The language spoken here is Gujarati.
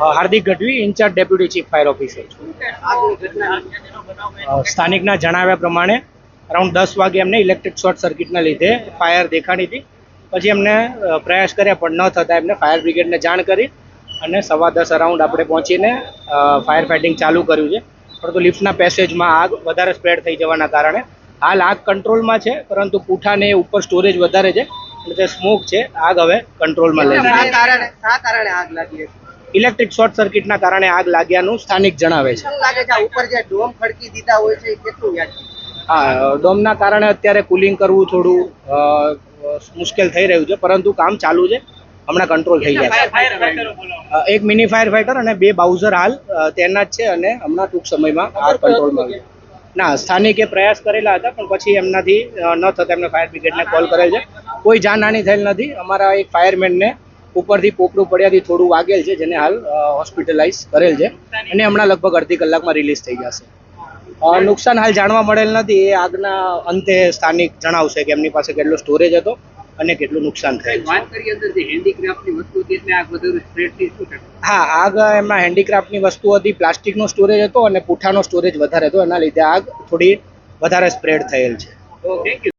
Hardik Gadhvi in-charge deputy chief fire officer છું. સ્થાનિકના જણાવ્યા પ્રમાણે અરાઉન્ડ દસ વાગે એમને ઇલેક્ટ્રિક શોર્ટ સર્કિટના લીધે ફાયર દેખાણી હતી. પછી એમને પ્રયાસ કર્યા પણ ન થતાં એમને ફાયર બ્રિગેડને જાણ કરી અને સવા દસ અરાઉન્ડ આપણે પહોંચીને ફાયર ફાઇટિંગ ચાલુ કર્યું છે. પરંતુ લિફ્ટના પેસેજમાં આગ વધારે સ્પ્રેડ થઈ જવાના કારણે હાલ આગ કંટ્રોલમાં છે પરંતુ પૂઠાને ઉપર સ્ટોરેજ વધારે છે. એટલે સ્મોક છે આગ હવે કંટ્રોલમાં લઈ કારણે આગ લાગી? ઇલેક્ટ્રિક શોર્ટ સર્કિટના કારણે આગ લાગ્યાનું સ્થાનિક જણાવે છે. લાગે છે ઉપર જે ડોમ ખડકી દીધા હોય છે એ કેટલું વ્યાજબી હા ડોમના કારણે અત્યારે કુલિંગ કરવું થોડું અ, મુશ્કેલ થઈ રહ્યું છે પરંતુ કામ ચાલુ છે. હમણાં કંટ્રોલ થઈ ગયા એક મિની ફાયર ફાઈટર અને બે બાઉઝર હાલ તેના જ છે અને હમણાં ટૂંક સમયમાં આ કંટ્રોલમાં. ના સ્થાનિકે પ્રયાસ કરેલા હતા પણ પછી એમનાથી ન થતા એમને ફાયર બ્રિગેડને કોલ કરેલ છે. કોઈ જાનહાની થયેલ નથી. અમારા એક ફાયરમેનને ઉપરથી પોપડું પડ્યાથી થોડું વાગેલ છે જેને હાલ હોસ્પિટલાઇઝ કરેલ છે. અને હમણાં લગભગ અડધી કલાકમાં રિલીઝ થઈ જશે. નુકસાન હાલ જાણવા મળેલ નથી. એ આગના અંતે સ્થાનિક જણાવશે કે એમની પાસે કેટલો સ્ટોરેજ હતો અને કેટલું નુકસાન થયું? હા આગ એમાં હેન્ડીક્રાફ્ટની વસ્તુ હતી પ્લાસ્ટિકનો સ્ટોરેજ હતો અને પૂઠાનો સ્ટોરેજ વધારે હતો. એના લીધે આગ થોડી વધારે સ્પ્રેડ થયેલ છે. Thank you